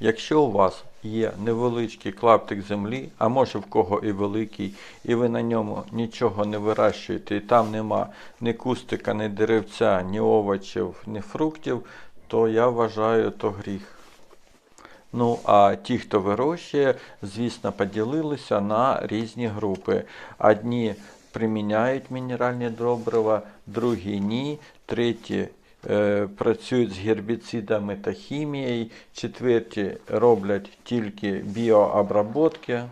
Якщо у вас є невеличкий клаптик землі, а може в кого і великий, і ви на ньому нічого не вирощуєте, і там нема ні кустика, ні деревця, ні овочів, ні фруктів, то я вважаю то гріх. Ну, а ті, хто вирощує, звісно, поділилися на різні групи. Одні приміняють мінеральні добрива, другі ні, треті працюють з гербіцидами та хімією, четверті роблять тільки біообработки.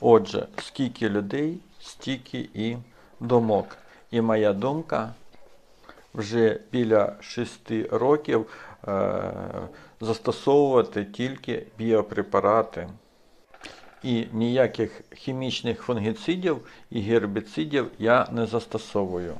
Отже, скільки людей, стільки і думок. І моя думка вже біля 6 років е, застосовувати тільки біопрепарати. І ніяких хімічних фунгіцидів і гербіцидів я не застосовую.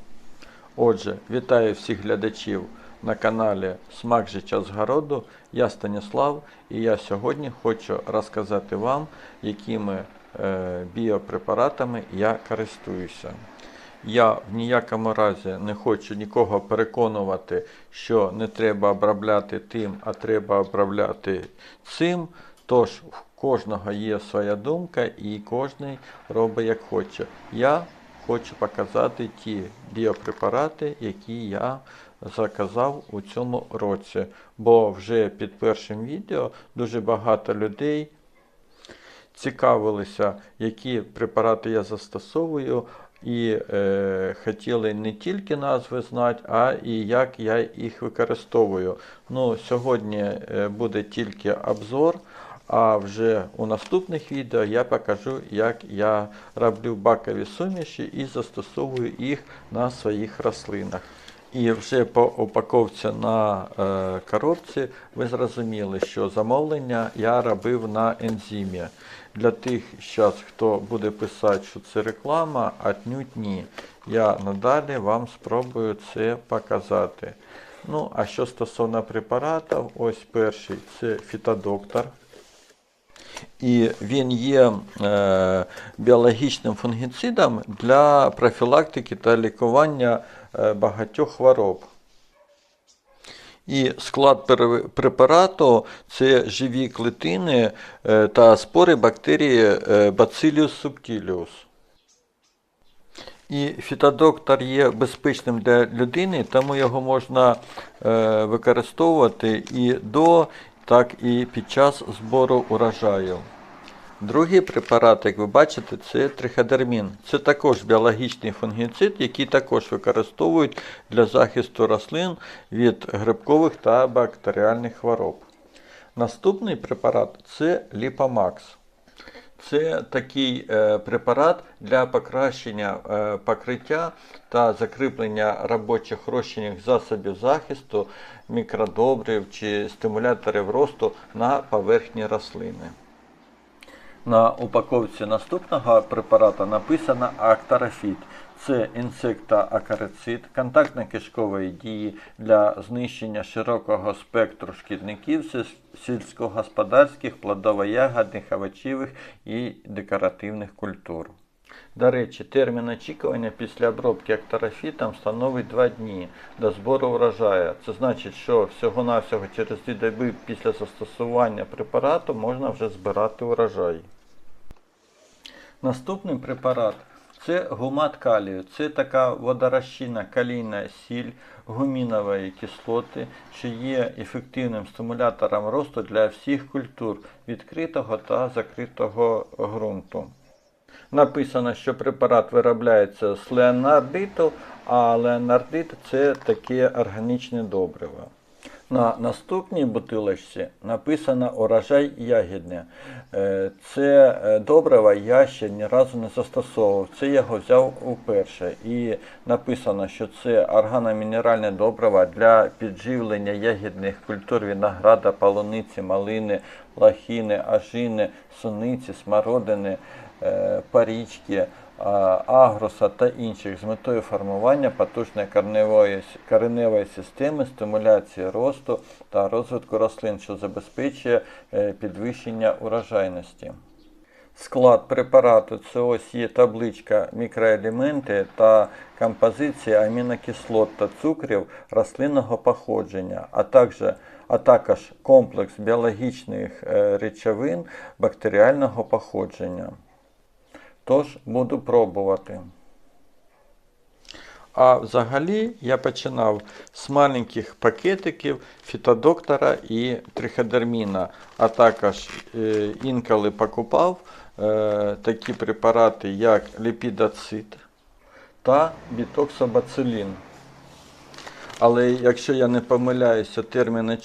Отже, вітаю всіх глядачів на каналі Смак життя з городу. Я Станіслав і я сьогодні хочу розказати вам, якими е, біопрепаратами я користуюся. Я в ніякому разі не хочу нікого переконувати, що не треба обробляти тим, а треба обробляти цим. Тож в кожного є своя думка і кожен робить як хоче. Я хочу показати ті біопрепарати, які я заказав у цьому році. Бо вже під першим відео дуже багато людей цікавилися, які препарати я застосовую, і е, хотіли не тільки назви знати, а і як я їх використовую. Ну, сьогодні е, буде тільки обзор. А вже у наступних відео я покажу, як я роблю бакові суміші і застосовую їх на своїх рослинах. І вже по упаковці на е, коробці ви зрозуміли, що замовлення я робив на ензимі. Для тих, щас, хто буде писати, що це реклама, отнюдь ні. Я надалі вам спробую це показати. Ну, а що стосовно препаратів, ось перший це фітодоктор. І він є е, біологічним фунгіцидом для профілактики та лікування е, багатьох хвороб. І склад препарату це живі клітини е, та спори бактерії Bacillus subtilis. І фітодоктор є безпечним для людини, тому його можна використовувати і до, так і під час збору урожаю. Другий препарат, як ви бачите, це триходермін. Це також біологічний фунгіцид, який також використовують для захисту рослин від грибкових та бактеріальних хвороб. Наступний препарат це ліпомакс. Це такий е, препарат для покращення е, покриття та закріплення робочих розчинних засобів захисту, мікродобрив чи стимуляторів росту на поверхні рослини. На упаковці наступного препарата написано Актарафіт. Це інсектоакарицид контактно-кишкової дії для знищення широкого спектру шкідників сільськогосподарських, плодово-ягодних, овочевих і декоративних культур. До речі, термін очікування після обробки актарафітом становить 2 дні до збору врожаю. Це значить, що всього-навсього через 2 доби після застосування препарату можна вже збирати урожай. Наступний препарат це гумат калію. Це така водорозчинна калійна сіль гумінової кислоти, що є ефективним стимулятором росту для всіх культур відкритого та закритого ґрунту. Написано, що препарат виробляється з леонардиту, а леонардит це таке органічне добриво. На наступній бутилочці написано урожай ягідне. Е, Це добрива добриво я ще ні разу не застосовував. Це я його взяв уперше. І написано, що це органомінеральне добриво для підживлення ягідних культур винограда, полуниці, малини, лахіни, ажини, суниці, смородини, е, парічки, агруса та інших з метою формування потужної кореневої, кореневої системи, стимуляції росту та розвитку рослин, що забезпечує е, підвищення урожайності. Склад препарату це ось є табличка мікроелементи та композиція амінокислот та цукрів рослинного походження, а також а також комплекс біологічних е, речовин бактеріального походження. Тож буду пробувати. А взагалі я починав з маленьких пакетиків фітодоктора і триходерміна, а також е, інколи покупав е, такі препарати, як ліпідоцит та бітоксобацилін. Але якщо я не помиляюся, термін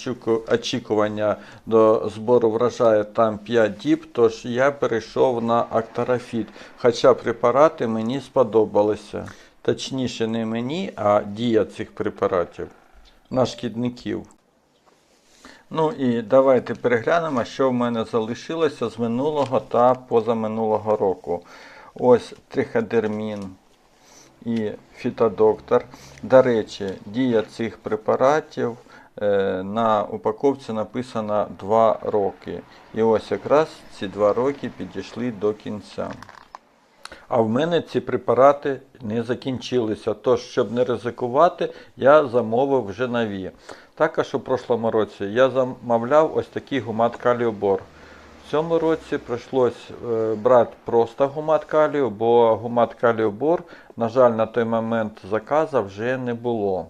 очікування до збору врожаю там 5 діб, тож я перейшов на актарафіт. Хоча препарати мені сподобалися. Точніше, не мені, а дія цих препаратів на шкідників. Ну і давайте переглянемо, що в мене залишилося з минулого та позаминулого року. Ось триходермін і фітодоктор. До речі, дія цих препаратів е, на упаковці написано 2 роки. І ось якраз ці 2 роки підійшли до кінця. А в мене ці препарати не закінчилися. Тож, щоб не ризикувати, я замовив вже нові. Також у прошлому році я замовляв ось такий гумат каліобор. Цьому році прийшлось е, брати просто гумат калію, бо гумат каліобор, на жаль, на той момент заказу вже не було.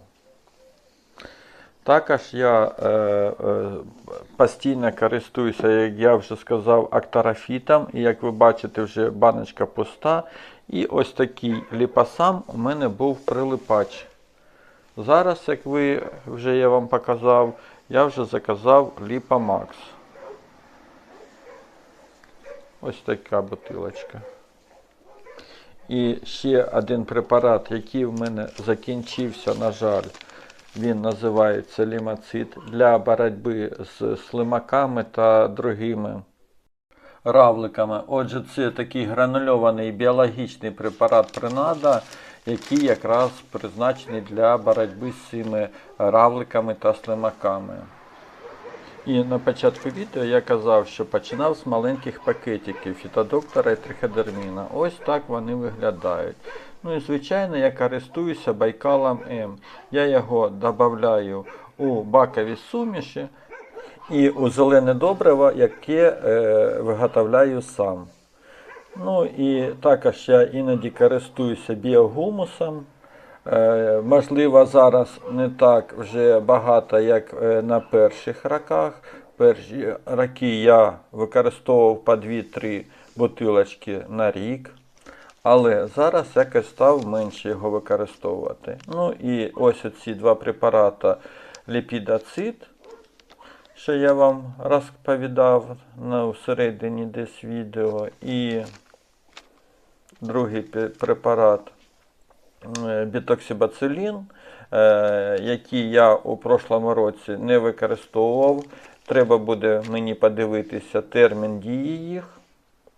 Також я е, е, постійно користуюся, як я вже сказав, актарафітом. І як ви бачите, вже баночка пуста. І ось такий ліпосам у мене був прилипач. Зараз, як ви вже я вам показав, я вже заказав Ліпомакс. Ось така бутилочка. І ще один препарат, який в мене закінчився, на жаль, він називається лімацит для боротьби з слимаками та другими равликами. Отже, це такий гранульований біологічний препарат принада, який якраз призначений для боротьби з цими равликами та слимаками. І на початку відео я казав, що починав з маленьких пакетиків фітодоктора і триходерміна. Ось так вони виглядають. Ну і звичайно я користуюся байкалом М. Я його додаю у бакові суміші і у зелене добриво, яке е, виготовляю сам. Ну і також я іноді користуюся біогумусом. Е, можливо, зараз не так вже багато, як е, на перших роках. Перші роки я використовував по 2-3 бутилочки на рік. Але зараз якось став менше його використовувати. Ну і ось ці два препарати ліпідоцит, що я вам розповідав на середині десь відео, і другий препарат бітоксибацилін, е, який я у прошлому році не використовував. Треба буде мені подивитися термін дії їх.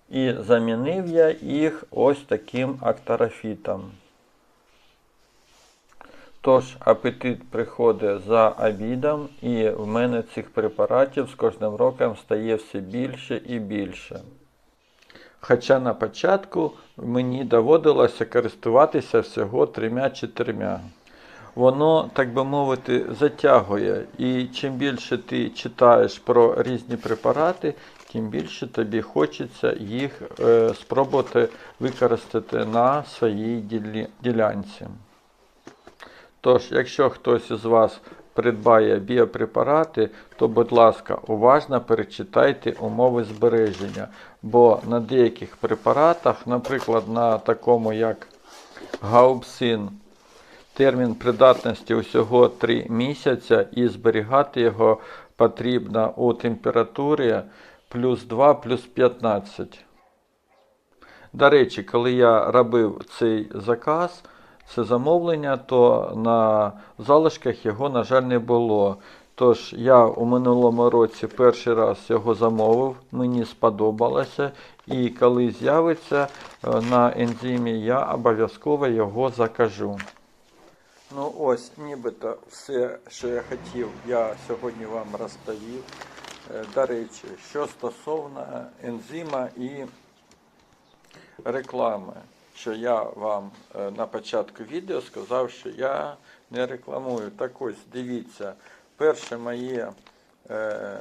І замінив я їх ось таким актарафітом. Тож апетит приходить за обідом, і в мене цих препаратів з кожним роком стає все більше і більше. Хоча на початку мені доводилося користуватися всього трьома-чотирма. Воно, так би мовити, затягує. І чим більше ти читаєш про різні препарати, тим більше тобі хочеться їх е, спробувати використати на своїй ділянці. Тож, якщо хтось із вас придбає біопрепарати, то, будь ласка, уважно перечитайте умови збереження, бо на деяких препаратах, наприклад, на такому як гаупсин, термін придатності усього 3 місяця і зберігати його потрібно у температурі плюс 2 плюс 15. До речі, коли я робив цей заказ, це замовлення, то на залишках його, на жаль, не було. Тож я у минулому році перший раз його замовив, мені сподобалося. І коли з'явиться е, на ензимі, я обов'язково його закажу. Ну ось, нібито все, що я хотів, я сьогодні вам розповів. Е, До речі, що стосовно ензима і реклами, що я вам е, на початку відео сказав, що я не рекламую. Так ось, дивіться, перше моє е,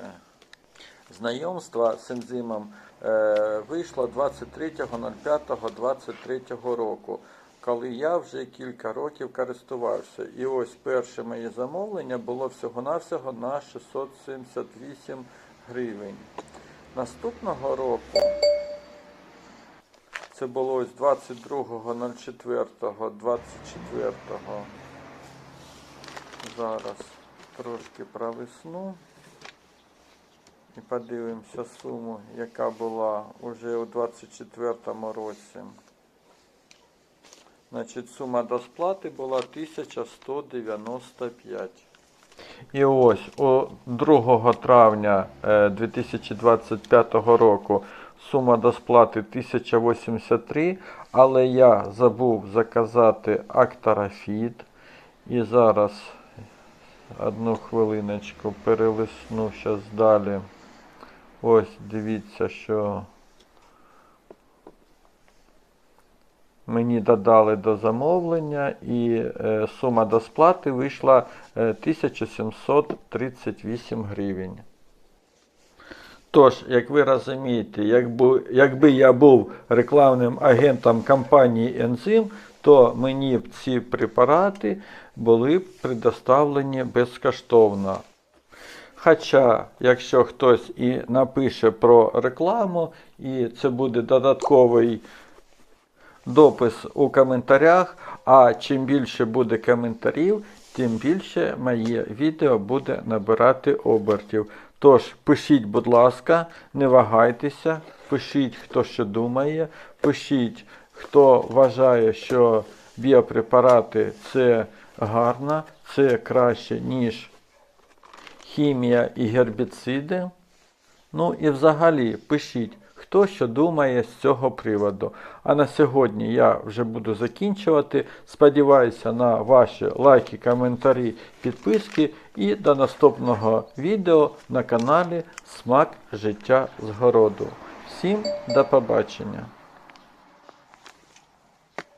знайомства з ензимом е, вийшло 23.05.23 року, коли я вже кілька років користувався. І ось перше моє замовлення було всього-навсього на 678 гривень. Наступного року це було ось 22.04.24. Зараз трошки провисну і подивимося суму, яка була уже у 24 році. Значить, сума до сплати була 1195. І ось у 2 травня е, 2025 року сума до сплати 1083, але я забув заказати актарафіт. І зараз одну хвилиночку перелисну зараз далі. Ось дивіться, що мені додали до замовлення і е, сума до сплати вийшла е, 1738 гривень. Тож, як ви розумієте, якби, якби я був рекламним агентом компанії Ензим, то мені б ці препарати були б предоставлені безкоштовно. Хоча, якщо хтось і напише про рекламу, і це буде додатковий допис у коментарях, а чим більше буде коментарів, тим більше моє відео буде набирати обертів. Тож пишіть, будь ласка, не вагайтеся, пишіть, хто що думає, пишіть, хто вважає, що біопрепарати це гарно, це краще, ніж хімія і гербіциди. Ну і взагалі пишіть, хто що думає з цього приводу. А на сьогодні я вже буду закінчувати. Сподіваюся на ваші лайки, коментарі, підписки і до наступного відео на каналі Смак життя з городу. Всім до побачення!